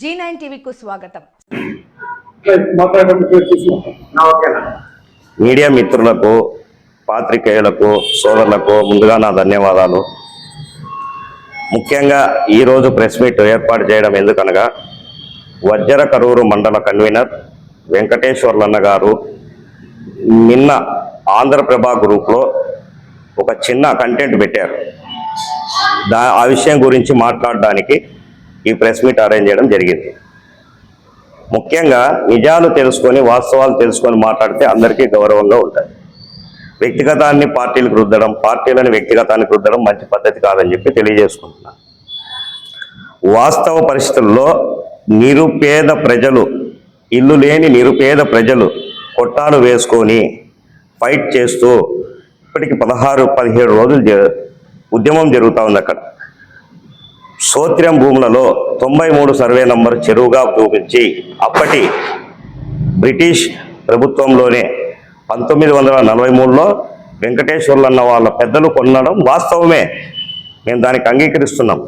G nine టీవీకు స్వాగతం. Media మిత్రులకు పాత్రికేయులకు సోదరులకు ముందుగా నా ధన్యవాదాలు. ముఖ్యంగా ఈరోజు ప్రెస్ మీట్ ఏర్పాటు చేయడం ఎందుకనగా వజ్ర కరూరు మండల కన్వీనర్ వెంకటేశ్వర్లన్న గారు నిన్న ఆంధ్రప్రభ గ్రూప్లో ఒక చిన్న కంటెంట్ పెట్టారు. దా ఆ విషయం గురించి మాట్లాడడానికి ఈ ప్రెస్ మీట్ అరేంజ్ చేయడం జరిగింది. ముఖ్యంగా నిజాలు తెలుసుకొని వాస్తవాలు తెలుసుకొని మాట్లాడితే అందరికీ గౌరవంగా ఉంటుంది. వ్యక్తిగతాన్ని పార్టీలకు రుద్దడం పార్టీలను వ్యక్తిగతానికి రుద్దడం మంచి పద్ధతి కాదని చెప్పి తెలియజేసుకుంటున్నాను. వాస్తవ పరిస్థితుల్లో నిరుపేద ప్రజలు ఇల్లు లేని నిరుపేద ప్రజలు కొట్టాలు వేసుకొని ఫైట్ చేస్తూ ఇప్పటికి పదహారు పదిహేడు రోజులు జ- ఉద్యమం జరుగుతూ ఉంది అక్కడ. సోత్రం భూములలో తొంభై మూడు సర్వే నంబర్ చెరువుగా చూపించి అప్పటి బ్రిటిష్ ప్రభుత్వంలోనే పంతొమ్మిది వందల నలభై మూడులో వెంకటేశ్వర్లు అన్న వాళ్ళ పెద్దలు కొనడం వాస్తవమే. మేము దానికి అంగీకరిస్తున్నాం.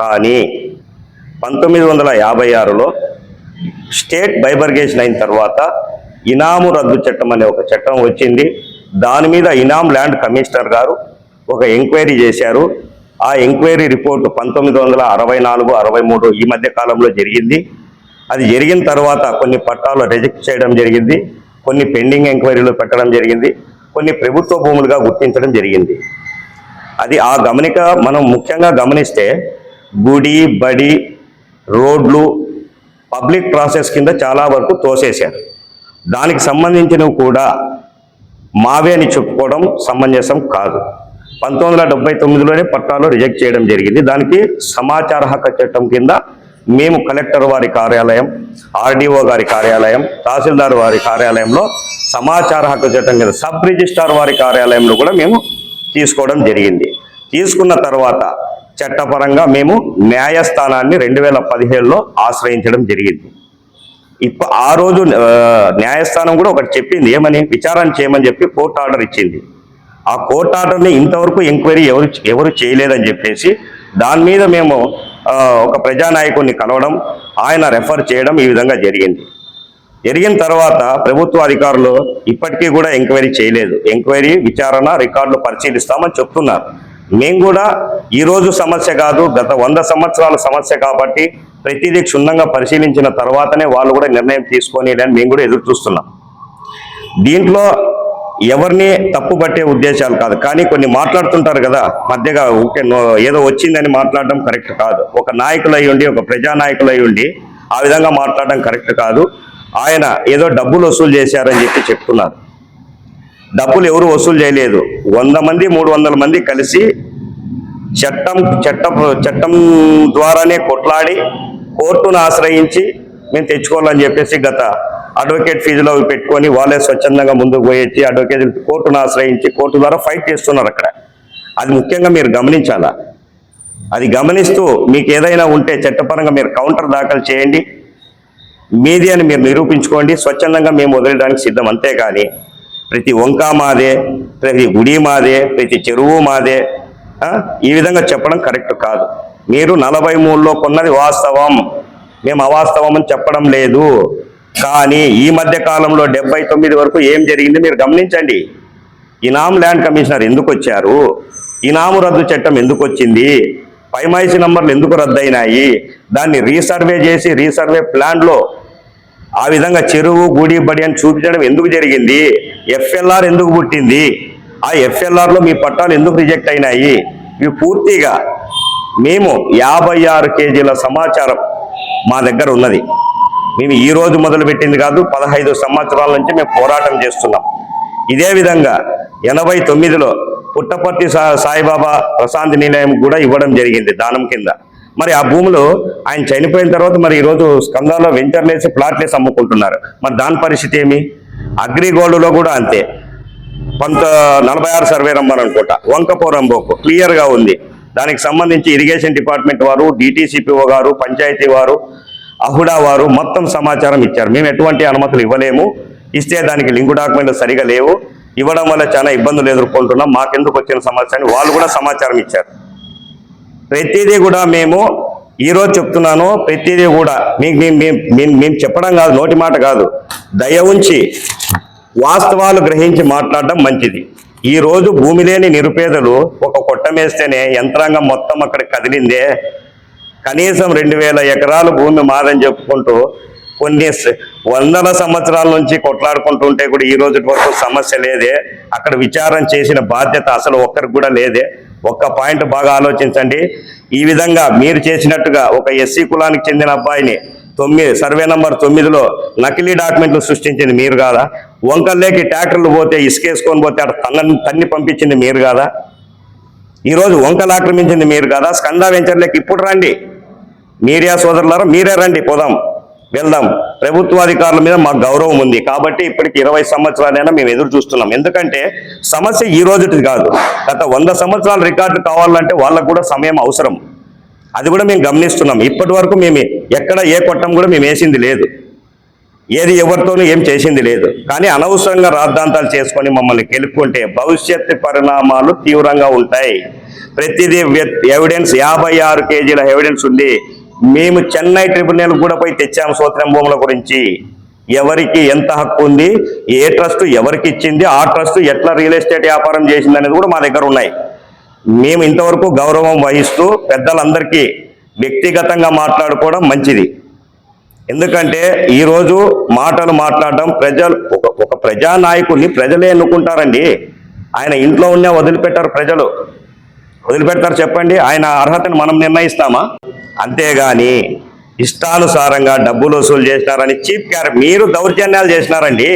కానీ పంతొమ్మిది వందల యాభై ఆరులో స్టేట్ బైబర్గేషన్ అయిన తర్వాత ఇనాము రద్దు చట్టం అనే ఒక చట్టం వచ్చింది. దాని మీద ఇనాం ల్యాండ్ కమిషనర్ గారు ఒక ఎంక్వైరీ చేశారు. ఆ ఎంక్వైరీ రిపోర్ట్ పంతొమ్మిది వందల అరవై నాలుగు అరవై మూడు ఈ మధ్య కాలంలో జరిగింది. అది జరిగిన తర్వాత కొన్ని పట్టాలు రిజెక్ట్ చేయడం జరిగింది. కొన్ని పెండింగ్ ఎంక్వైరీలు పెట్టడం జరిగింది. కొన్ని ప్రభుత్వ భూములుగా గుర్తించడం జరిగింది. అది ఆ గమనిక మనం ముఖ్యంగా గమనిస్తే గుడి బడి రోడ్లు పబ్లిక్ ప్రాసెస్ కింద చాలా వరకు తోసేశారు. దానికి సంబంధించినవి కూడా మావే అని చెప్పుకోవడం సమంజసం కాదు. పంతొమ్మిది వందల డెబ్బై తొమ్మిదిలోనే పట్టాలో రిజెక్ట్ చేయడం జరిగింది. దానికి సమాచార హక్కు చట్టం కింద మేము కలెక్టర్ వారి కార్యాలయం ఆర్డీఓ గారి కార్యాలయం తహసీల్దార్ వారి కార్యాలయంలో సమాచార హక్కు చట్టం కింద సబ్ రిజిస్ట్రార్ వారి కార్యాలయంలో కూడా మేము తీసుకోవడం జరిగింది. తీసుకున్న తర్వాత చట్టపరంగా మేము న్యాయస్థానాన్ని రెండు వేల పదిహేడులో ఆశ్రయించడం జరిగింది. ఇప్పు ఆ రోజు న్యాయస్థానం కూడా ఒకటి చెప్పింది ఏమని? విచారణ చేయమని చెప్పి కోర్టు ఆర్డర్ ఇచ్చింది. ఆ కోర్టు ఆర్డర్ని ఇంతవరకు ఎంక్వైరీ ఎవరు ఎవరు చేయలేదని చెప్పేసి దాని మీద మేము ఒక ప్రజానాయకుడిని కలవడం ఆయన రెఫర్ చేయడం ఈ విధంగా జరిగింది. జరిగిన తర్వాత ప్రభుత్వ అధికారులు ఇప్పటికీ కూడా ఎంక్వైరీ చేయలేదు. ఎంక్వైరీ విచారణ రికార్డులు పరిశీలిస్తామని చెప్తున్నారు. మేము కూడా ఈరోజు సమస్య కాదు గత వంద సంవత్సరాల సమస్య కాబట్టి ప్రతిదీ క్షుణ్ణంగా పరిశీలించిన తర్వాతనే వాళ్ళు కూడా నిర్ణయం తీసుకొని అని మేము కూడా ఎదురు చూస్తున్నాం దీంట్లో ఎవరిని తప్పు పట్టే ఉద్దేశాలు కాదు. కానీ కొన్ని మాట్లాడుతుంటారు కదా మధ్యగా ఊకే నో- ఏదో వచ్చిందని మాట్లాడడం కరెక్ట్ కాదు. ఒక నాయకులు ఉండి ఒక ప్రజానాయకులు ఉండి ఆ విధంగా మాట్లాడడం కరెక్ట్ కాదు. ఆయన ఏదో డబ్బులు వసూలు చేశారని చెప్పి చెప్తున్నారు. డబ్బులు ఎవరు వసూలు చేయలేదు. వంద మంది మూడు వందల మంది కలిసి చట్టం చట్టం చట్టం ద్వారానే కొట్లాడి కోర్టును ఆశ్రయించి మేము తెచ్చుకోవాలని చెప్పేసి గత అడ్వకేట్ ఫీజులో పెట్టుకొని వాళ్ళే స్వచ్ఛందంగా ముందుకు పోయొచ్చి అడ్వకేట్ కోర్టును ఆశ్రయించి కోర్టు ద్వారా ఫైట్ చేస్తున్నారు అక్కడ. అది ముఖ్యంగా మీరు గమనించాలా? అది గమనిస్తూ మీకు ఏదైనా ఉంటే చట్టపరంగా మీరు కౌంటర్ దాఖలు చేయండి. మీది అని మీరు నిరూపించుకోండి. స్వచ్ఛందంగా మేము వదిలేయడానికి సిద్ధం. అంతేకాని ప్రతి వంక మాదే ప్రతి గుడి మాదే ప్రతి చెరువు మాదే ఈ విధంగా చెప్పడం కరెక్ట్ కాదు. మీరు నలభై మూడులో కొన్నది వాస్తవం. మేము అవాస్తవం అని చెప్పడం లేదు. కానీ ఈ మధ్య కాలంలో డెబ్బై తొమ్మిది వరకు ఏం జరిగింది మీరు గమనించండి. ఇనాం ల్యాండ్ కమిషనర్ ఎందుకు వచ్చారు? ఇనాము రద్దు చట్టం ఎందుకు వచ్చింది? పైమాయిసి నంబర్లు ఎందుకు రద్దయినాయి? దాన్ని రీసర్వే చేసి రీసర్వే ప్లాన్లో ఆ విధంగా చెరువు గుడి బడి అని చూపించడం ఎందుకు జరిగింది? ఎఫ్ఎల్ఆర్ ఎందుకు పుట్టింది? ఆ ఎఫ్ఎల్ఆర్లో మీ పట్టాలు ఎందుకు రిజెక్ట్ అయినాయి? ఇవి పూర్తిగా మేము యాభై ఆరు కేజీల సమాచారం మా దగ్గర ఉన్నది. మేము ఈ రోజు మొదలుపెట్టింది కాదు పదహైదు సంవత్సరాల నుంచి మేము పోరాటం చేస్తున్నాం. ఇదే విధంగా ఎనభై తొమ్మిదిలో పుట్టపర్తి సా- సాయిబాబా ప్రశాంతి నిలయం కూడా ఇవ్వడం జరిగింది దానం కింద. మరి ఆ భూములు ఆయన చనిపోయిన తర్వాత మరి ఈరోజు స్కందాల్లో వెంచర్లేసి ప్లాట్లేసి అమ్ముకుంటున్నారు. మరి దాని పరిస్థితి ఏమి? అగ్రిగోల్డ్లో కూడా అంతే. పంత నలభై ఆరు సర్వే నంబర్ అనుకుంటా. వంకపోరం బోకు క్లియర్గా ఉంది. దానికి సంబంధించి ఇరిగేషన్ డిపార్ట్మెంట్ వారు డిటిసిపిఓ గారు పంచాయతీ వారు అహుడా వారు మొత్తం సమాచారం ఇచ్చారు. మేము ఎటువంటి అనుమతులు ఇవ్వలేము. ఇస్తే దానికి లింకు డాక్యుమెంట్లు సరిగా లేవు. ఇవ్వడం వల్ల చాలా ఇబ్బందులు ఎదుర్కొంటున్నాం. మాకెందుకు వచ్చిన సమాచారాన్ని వాళ్ళు కూడా సమాచారం ఇచ్చారు. ప్రతిదీ కూడా మేము ఈరోజు చెప్తున్నాను. ప్రతిదీ కూడా మీకు మేము మేము- మేము చెప్పడం కాదు నోటి మాట కాదు. దయ ఉంచి వాస్తవాలు గ్రహించి మాట్లాడడం మంచిది. ఈరోజు భూమి లేని నిరుపేదలు ఒక కొట్టమేస్తేనే యంత్రాంగం మొత్తం అక్కడ కదిలిందే. కనీసం రెండు వేల ఎకరాలు భూమి మాదని చెప్పుకుంటూ కొన్ని వందల సంవత్సరాల నుంచి కొట్లాడుకుంటుంటే కూడా ఈ రోజు వరకు సమస్య లేదే. అక్కడ విచారం చేసిన బాధ్యత అసలు ఒక్కరికి కూడా లేదే. ఒక్క పాయింట్ బాగా ఆలోచించండి. ఈ విధంగా మీరు చేసినట్టుగా ఒక ఎస్సీ కులానికి చెందిన అబ్బాయిని తొమ్మిది సర్వే నంబర్ తొమ్మిదిలో నకిలీ డాక్యుమెంట్లు సృష్టించింది మీరు కాదా? వంకల్లేకి ట్రాక్టర్లు పోతే ఇసుకేసుకొని పోతే అక్కడ తన్న తన్ని పంపించింది మీరు కాదా? ఈరోజు వంకలు ఆక్రమించింది మీరు కదా స్కంద వెంచర్లకి ఇప్పుడు రండి. మీడియా సోదరులారా మీరే రండి పోదాం వెళ్దాం. ప్రభుత్వాధికారుల మీద మాకు గౌరవం ఉంది. కాబట్టి ఇప్పటికి ఇరవై సంవత్సరాలైనా మేము ఎదురు చూస్తున్నాం. ఎందుకంటే సమస్య ఈ రోజుటి కాదు. గత వంద సంవత్సరాల రికార్డు కావాలంటే వాళ్ళకు కూడా సమయం అవసరం. అది కూడా మేము గమనిస్తున్నాం. ఇప్పటి వరకు మేము ఎక్కడ ఏ కొట్టం కూడా మేము వేసింది లేదు. ఏది ఎవరితోనూ ఏం చేసింది లేదు. కానీ అనవసరంగా రాద్ధాంతాలు చేసుకొని మమ్మల్ని గెలుపుకుంటే భవిష్యత్తు పరిణామాలు తీవ్రంగా ఉంటాయి. ప్రతిదీ ఎవిడెన్స్ యాభై ఆరు కేజీల ఎవిడెన్స్ ఉంది. మేము చెన్నై ట్రిబ్యునల్ కూడా పోయి తెచ్చాము సూత్రం భూముల గురించి. ఎవరికి ఎంత హక్కు ఉంది ఏ ట్రస్ట్ ఎవరికి ఇచ్చింది ఆ ట్రస్ట్ ఎట్లా రియల్ ఎస్టేట్ వ్యాపారం చేసింది అనేది కూడా మా దగ్గర ఉన్నాయి. మేము ఇంతవరకు గౌరవం వహిస్తూ పెద్దలందరికీ వ్యక్తిగతంగా మాట్లాడుకోవడం మంచిది. ఎందుకంటే ఈరోజు మాటలు మాట్లాడడం ప్రజలు ఒక ఒక ప్రజానాయకుడిని ప్రజలే ఎన్నుకుంటారండి. ఆయన ఇంట్లో ఉన్న వదిలిపెట్టారు ప్రజలు. వదిలిపెడతారు చెప్పండి ఆయన అర్హతను మనం నిర్ణయిస్తామా? అంతేగాని ఇష్టానుసారంగా డబ్బులు వసూలు చేసినారని చీప్ క్యార్ మీరు దౌర్జన్యాలు చేసినారండి.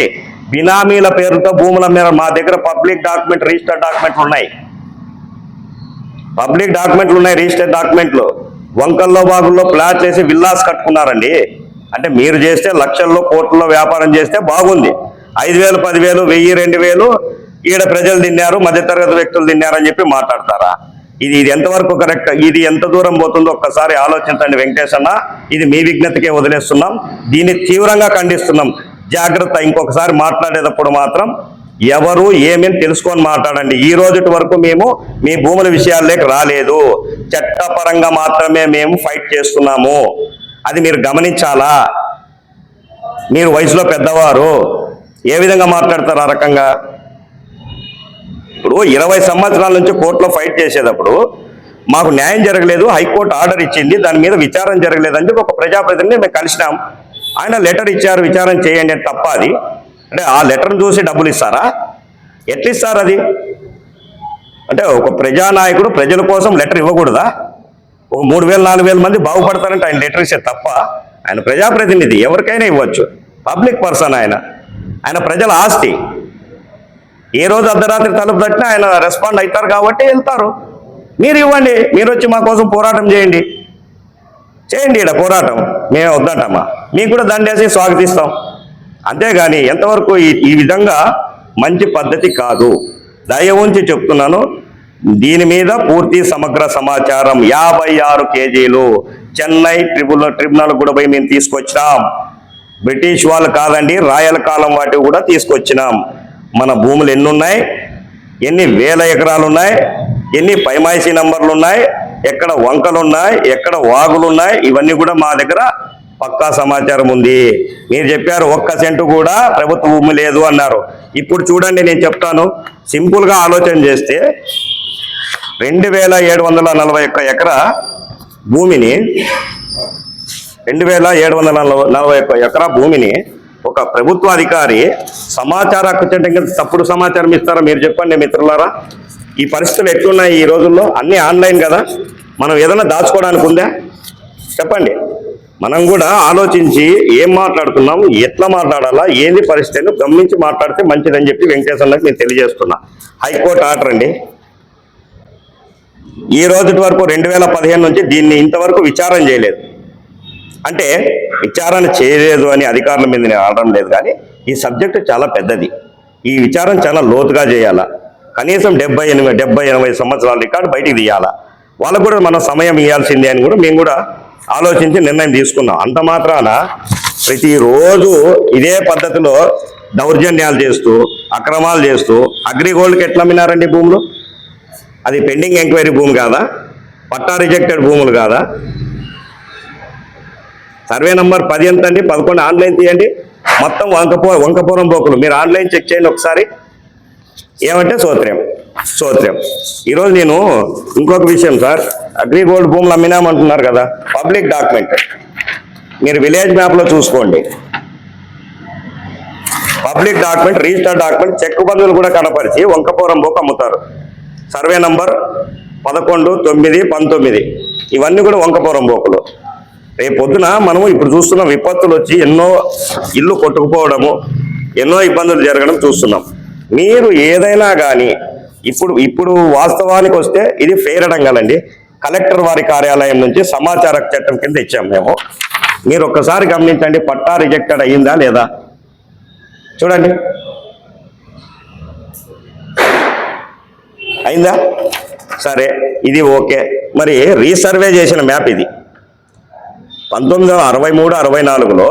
బినామీల పేరుతో భూముల మీద మా దగ్గర పబ్లిక్ డాక్యుమెంట్ రిజిస్టర్ డాక్యుమెంట్లు ఉన్నాయి. పబ్లిక్ డాక్యుమెంట్లు ఉన్నాయి రిజిస్టర్ డాక్యుమెంట్లు. వంకల్లో బాగుల్లో ప్లాట్లు వేసి విల్లాస్ కట్టుకున్నారండి. అంటే మీరు చేస్తే లక్షల్లో కోట్లలో వ్యాపారం చేస్తే బాగుంది. ఐదు వేలు పదివేలు వెయ్యి రెండు వేలు ఈడ ప్రజలు తిన్నారు మధ్యతరగతి వ్యక్తులు తిన్నారని చెప్పి మాట్లాడతారా? ఇది ఇది ఎంతవరకు కరెక్ట్? ఇది ఎంత దూరం పోతుందో ఒక్కసారి ఆలోచించండి వెంకటేష్ అన్న ఇది మీ విజ్ఞతకే వదిలేస్తున్నాం. దీన్ని తీవ్రంగా ఖండిస్తున్నాం. జాగ్రత్త ఇంకొకసారి మాట్లాడేటప్పుడు మాత్రం ఎవరు ఏమేమి తెలుసుకొని మాట్లాడండి. ఈ రోజుటి వరకు మేము మీ భూముల విషయాల్లోకి రాలేదు. చట్టపరంగా మాత్రమే మేము ఫైట్ చేస్తున్నాము. అది మీరు గమనించాలా? మీరు వయసులో పెద్దవారు ఏ విధంగా మాట్లాడతారు ఆ రకంగా? ఇప్పుడు ఇరవై సంవత్సరాల నుంచి కోర్టులో ఫైట్ చేసేటప్పుడు మాకు న్యాయం జరగలేదు హైకోర్టు ఆర్డర్ ఇచ్చింది దాని మీద విచారం జరగలేదు అని చెప్పి ఒక ప్రజాప్రతినిధిని మేము కలిసినాం. ఆయన లెటర్ ఇచ్చారు విచారం చేయండి అని తప్ప అది. అంటే ఆ లెటర్ను చూసి డబ్బులు ఇస్తారా? ఎట్లా ఇస్తారు అది? అంటే ఒక ప్రజానాయకుడు ప్రజల కోసం లెటర్ ఇవ్వకూడదా? మూడు వేల నాలుగు వేల మంది బాగుపడతారంటే ఆయన లిటరసీ తప్ప ఆయన ప్రజాప్రతినిధి ఎవరికైనా ఇవ్వచ్చు. పబ్లిక్ పర్సన్ ఆయన. ఆయన ప్రజల ఆస్తి. ఏ రోజు అర్ధరాత్రి తలుపు తట్టినా ఆయన రెస్పాండ్ అవుతారు కాబట్టి వెళ్తారు. మీరు ఇవ్వండి మీరు వచ్చి మా కోసం పోరాటం చేయండి. చేయండి ఇక్కడ పోరాటం. మేము వద్దంటమ్మా మీకు కూడా దండేసి స్వాగతిస్తాం. అంతేగాని ఎంతవరకు ఈ ఈ విధంగా మంచి పద్ధతి కాదు. దయ ఉంచి చెప్తున్నాను. దీని మీద పూర్తి సమగ్ర సమాచారం యాభై ఆరు కేజీలు. చెన్నై ట్రిబ్యునల్ ట్రిబ్యునల్ కూడా పోయి మేము తీసుకొచ్చినాం. బ్రిటిష్ వాళ్ళు కాదండి రాయల కాలం వాటివి కూడా తీసుకొచ్చినాం. మన భూములు ఎన్ని ఉన్నాయి ఎన్ని వేల ఎకరాలు ఉన్నాయి ఎన్ని పైమాయిసీ నంబర్లు ఉన్నాయి ఎక్కడ వంకలు ఉన్నాయి ఎక్కడ వాగులు ఉన్నాయి ఇవన్నీ కూడా మా దగ్గర పక్కా సమాచారం ఉంది. మీరు చెప్పారు ఒక్క సెంటు కూడా ప్రభుత్వ భూమి లేదు అన్నారు. ఇప్పుడు చూడండి నేను చెప్తాను. సింపుల్గా ఆలోచన చేస్తే రెండు వేల ఏడు వందల నలభై ఒక్క ఎకరా భూమిని రెండు వేల ఏడు వందల నలభై- ఒక్క ఎకరా భూమిని ఒక ప్రభుత్వ అధికారి సమాచార హక్కు తప్పుడు సమాచారం ఇస్తారా మీరు చెప్పండి మిత్రులారా? ఈ పరిస్థితులు ఎట్లున్నాయి ఈ రోజుల్లో? అన్నీ ఆన్లైన్ కదా. మనం ఏదైనా దాచుకోవడానికి ఉందా? చెప్పండి. మనం కూడా ఆలోచించి ఏం మాట్లాడుతున్నాం ఎట్లా మాట్లాడాలా ఏంది పరిస్థితి గమనించి మాట్లాడితే మంచిదని చెప్పి వెంకటేశ్వరకి నేను తెలియజేస్తున్నా. హైకోర్టు ఆర్డర్ అండి. ఈ రోజుటి వరకు రెండు వేల పదిహేను నుంచి దీన్ని ఇంతవరకు విచారణ చేయలేదు. అంటే విచారణ చేయలేదు అని అధికారుల మీద నేను అనడం లేదు కానీ ఈ సబ్జెక్టు చాలా పెద్దది. ఈ విచారం చాలా లోతుగా చేయాలా. కనీసం డెబ్బై ఎనిమిది డెబ్బై ఎనభై సంవత్సరాల రికార్డు బయటికి తీయాలా. వాళ్ళకు కూడా మనం సమయం ఇవ్వాల్సిందే అని కూడా మేము కూడా ఆలోచించి నిర్ణయం తీసుకున్నాం. అంత మాత్రాన ప్రతిరోజు ఇదే పద్ధతిలో దౌర్జన్యాలు చేస్తూ అక్రమాలు చేస్తూ అగ్రిగోల్డ్కి ఎట్లా అమ్మినారండి భూములు? అది పెండింగ్ ఎంక్వైరీ భూమి కాదా? పట్టా రిజెక్టెడ్ భూములు కాదా? సర్వే నంబర్ పది ఎంత అండి? పదకొండు ఆన్లైన్ తీయండి. మొత్తం వంకపో వంకపురం బోకులు మీరు ఆన్లైన్ చెక్ చేయండి ఒకసారి. ఏమంటే సోత్రం. సోత్రం. ఈరోజు నేను ఇంకొక విషయం సార్. అగ్రిగోల్డ్ భూములు అమ్మినామంటున్నారు కదా. Public document. మీరు విలేజ్ మ్యాప్లో చూసుకోండి. Public document register document check బంధువులు కూడా కనపరిచి వంకపురం బోక్ అమ్ముతారు. సర్వే నంబర్ పదకొండు తొమ్మిది పంతొమ్మిది. ఇవన్నీ కూడా వంకపురం బోకులు. రేపు పొద్దున మనము ఇప్పుడు చూస్తున్న విపత్తులు వచ్చి ఎన్నో ఇల్లు కొట్టుకుపోవడము ఎన్నో ఇబ్బందులు జరగడం చూస్తున్నాం. మీరు ఏదైనా కానీ ఇప్పుడు ఇప్పుడు వాస్తవానికి వస్తే ఇది ఫేరడం అడంగాలండి కలెక్టర్ వారి కార్యాలయం నుంచి సమాచార చట్టం కింద ఇచ్చాం మేము. మీరు ఒక్కసారి గమనించండి పట్టా రిజెక్టెడ్ అయ్యిందా లేదా? చూడండి. అయిందా? సరే ఇది ఓకే. మరి రీసర్వే చేసిన మ్యాప్ ఇది. పంతొమ్మిది వందల అరవై మూడు అరవై నాలుగులో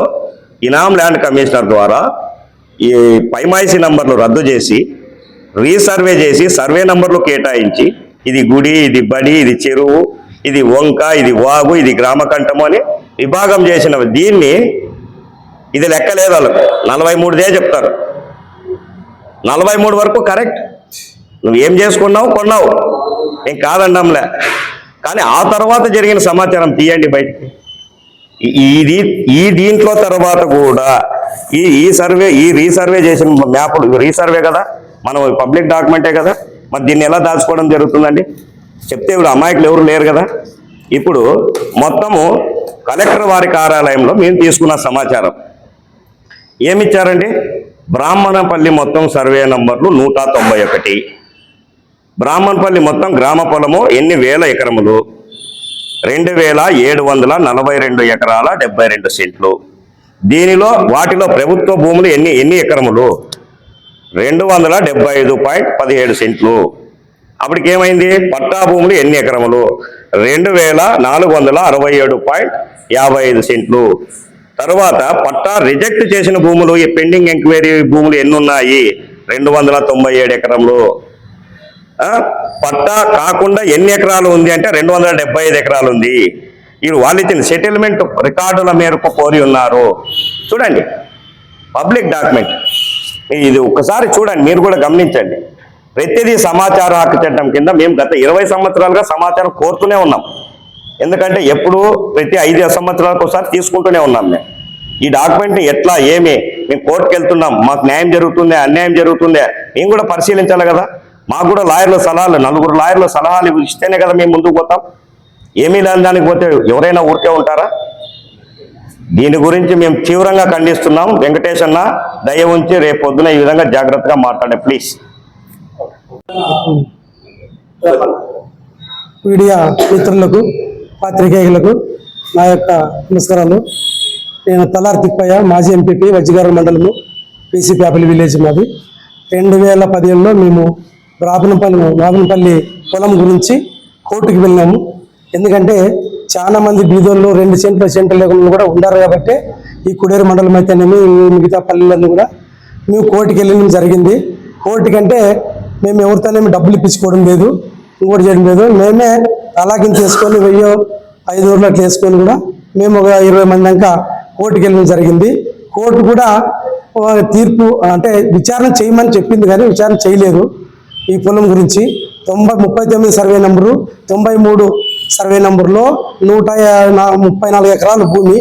ఇనాం ల్యాండ్ కమిషనర్ ద్వారా ఈ పైమాయిసీ నంబర్లు రద్దు చేసి రీసర్వే చేసి సర్వే నంబర్లు కేటాయించి ఇది గుడి ఇది బడి ఇది చెరువు ఇది వంక ఇది వాగు ఇది గ్రామకంఠము అని విభాగం చేసిన దీన్ని ఇది లెక్కలేదు వాళ్ళకు. నలభై మూడుదే చెప్తారు. నలభై మూడు వరకు కరెక్ట్. నువ్వు ఏం చేసుకున్నావు? కొన్నావు. ఏం కాదండంలే. కానీ ఆ తర్వాత జరిగిన సమాచారం తీయండి బయటికి. ఈ- ఇది ఈ దీంట్లో తర్వాత కూడా ఈ ఈ సర్వే ఈ రీసర్వే చేసిన మ్యాప్లు రీసర్వే కదా? మనం పబ్లిక్ డాక్యుమెంటే కదా? మరి దీన్ని ఎలా దాచుకోవడం జరుగుతుందండి? చెప్తే ఇప్పుడు అమాయకులు ఎవరు లేరు కదా? ఇప్పుడు మొత్తము కలెక్టర్ వారి కార్యాలయంలో మేము తీసుకున్న సమాచారం. ఏమిచ్చారండి? బ్రాహ్మణపల్లి మొత్తం సర్వే నంబర్లు నూట తొంభై ఒకటి. బ్రాహ్మణపల్లి మొత్తం గ్రామ పొలము ఎన్ని వేల ఎకరములు? రెండు వేల ఏడు వందల నలభై రెండు ఎకరాల డెబ్బై రెండు సెంట్లు. దీనిలో వాటిలో ప్రభుత్వ భూములు ఎన్ని ఎన్ని ఎకరములు? రెండు వందల డెబ్బై ఐదు పాయింట్ పదిహేడు సెంట్లు. అప్పటికేమైంది? పట్టా భూములు ఎన్ని ఎకరములు? రెండు వేల నాలుగు వందల అరవై ఏడు పాయింట్ యాభై ఐదు సెంట్లు. తర్వాత పట్టా రిజెక్ట్ చేసిన భూములు ఈ పెండింగ్ ఎంక్వైరీ భూములు ఎన్ని ఉన్నాయి? రెండు వందల తొంభై ఏడు ఎకరములు. పట్టా కాకుండా ఎన్ని ఎకరాలు ఉంది అంటే రెండు వందల డెబ్బై ఐదు ఎకరాలు ఉంది. వీరు వాళ్ళు ఇచ్చిన సెటిల్మెంట్ రికార్డుల మేరకు కోరి ఉన్నారు. చూడండి పబ్లిక్ డాక్యుమెంట్ ఇది ఒకసారి చూడండి మీరు కూడా గమనించండి. ప్రతిదీ సమాచార హక్కు చట్టం కింద మేము గత ఇరవై సంవత్సరాలుగా సమాచారం కోరుతూనే ఉన్నాం. ఎందుకంటే ఎప్పుడు ప్రతి ఐదు సంవత్సరాలకు ఒకసారి తీసుకుంటూనే ఉన్నాం మేము. ఈ డాక్యుమెంట్ ఎట్లా ఏమి మేము కోర్టుకు వెళ్తున్నాం మాకు న్యాయం జరుగుతుందే అన్యాయం జరుగుతుందే మేము కూడా పరిశీలించాలి కదా. మాకు కూడా లాయర్ల సలహాలు నలుగురు లాయర్ల సలహాలు ఇస్తేనే కదా మేము ముందుకు పోతాం. ఏమీ లేని దానికి పోతే ఎవరైనా ఊరికే ఉంటారా? దీని గురించి మేము తీవ్రంగా ఖండిస్తున్నాం. వెంకటేష్ అన్న దయ ఉంచి రేపు పొద్దున ఈ విధంగా జాగ్రత్తగా మాట్లాడే ప్లీజ్. మీడియా మిత్రులకు పాత్రికేయులకు నా యొక్క నమస్కారాలు. నేను తలార్ తిప్పయ్య మాజీ ఎంపీపీ వజ్జిగారం మండలము పీసీ అపిల్ విలేజ్ మాది. రెండు వేల పదిహేనులో మేము రాబనపల్లి రాబనపల్లి పొలం గురించి కోర్టుకు వెళ్ళాము. ఎందుకంటే చాలా మంది బీదోళ్ళు రెండు సెంట్లు సెంట్లు లేకుండా కూడా ఉండరు కాబట్టి ఈ కుడేరు మండలం అయితేనేమి మిగతా పల్లెలన్నీ కూడా మేము కోర్టుకి వెళ్ళడం జరిగింది. కోర్టుకంటే మేము ఎవరితోనేమి డబ్బులు ఇప్పించుకోవడం లేదు ఇంకోటి చేయడం లేదు. మేమే అలాగిన చేసుకొని వెయ్యో ఐదు ఊర్లు అట్లా వేసుకొని కూడా మేము ఒక ఇరవై మంది దాకా కోర్టుకి వెళ్ళడం జరిగింది. కోర్టు కూడా తీర్పు అంటే విచారణ చేయమని చెప్పింది కానీ విచారణ చేయలేదు. ఈ పొలం గురించి తొంభై ముప్పై తొమ్మిది సర్వే నంబరు తొంభై మూడు సర్వే నంబర్లో నూట ముప్పై నాలుగు ఎకరాల భూమి.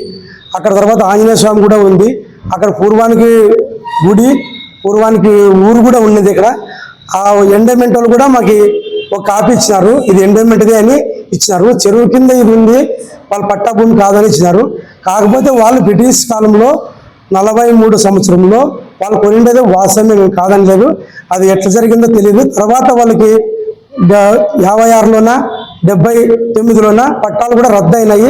అక్కడ తర్వాత ఆంజనేయ స్వామి కూడా ఉంది. అక్కడ పూర్వానికి గుడి పూర్వానికి ఊరు కూడా ఉన్నది ఇక్కడ. ఆ ఎండోమెంట్ వాళ్ళు కూడా మాకు ఒక కాపీ ఇచ్చినారు. ఇది ఎండోమెంట్దే అని ఇచ్చినారు. చెరువు కింద ఇది ఉంది. వాళ్ళు పట్టా భూమి కాదని ఇచ్చినారు. కాకపోతే వాళ్ళు బ్రిటిష్ కాలంలో నలభై మూడు సంవత్సరంలో వాళ్ళు కొనిండేది వాస్తవమే మేము కాదని లేదు. అది ఎట్లా జరిగిందో తెలియదు తర్వాత వాళ్ళకి యాభై ఆరులోన డెబ్బై తొమ్మిదిలోన పట్టాలు కూడా రద్దు అయినాయి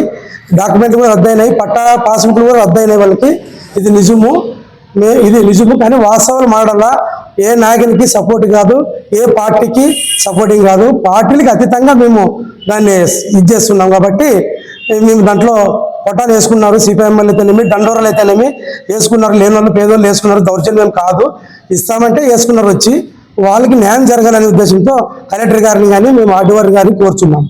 కూడా రద్దు అయినాయి పట్టా పాస్బుక్లు కూడా రద్దు అయినాయి వాళ్ళకి. ఇది నిజము. మే ఇది నిజము కానీ వాస్తవాలు మాడల్లా ఏ నాయకునికి సపోర్ట్ కాదు ఏ పార్టీకి సపోర్టింగ్ కాదు. పార్టీలకు అతీతంగా మేము దాన్ని ఇది చేస్తున్నాం కాబట్టి మేము దాంట్లో పట్టాలు వేసుకున్నారు. సిపిఎంఎల్ అయితేనేమి దండోరాలు అయితేనేమి వేసుకున్నారు. లేని వాళ్ళు పేదోళ్ళు వేసుకున్నారు. దౌర్జన్యం కాదు. ఇస్తామంటే వేసుకున్నారు వచ్చి. వాళ్ళకి న్యాయం జరగాలనే ఉద్దేశంతో కలెక్టర్ గారిని కానీ మేము ఆర్డీఓ గారిని కోరుచున్నాం.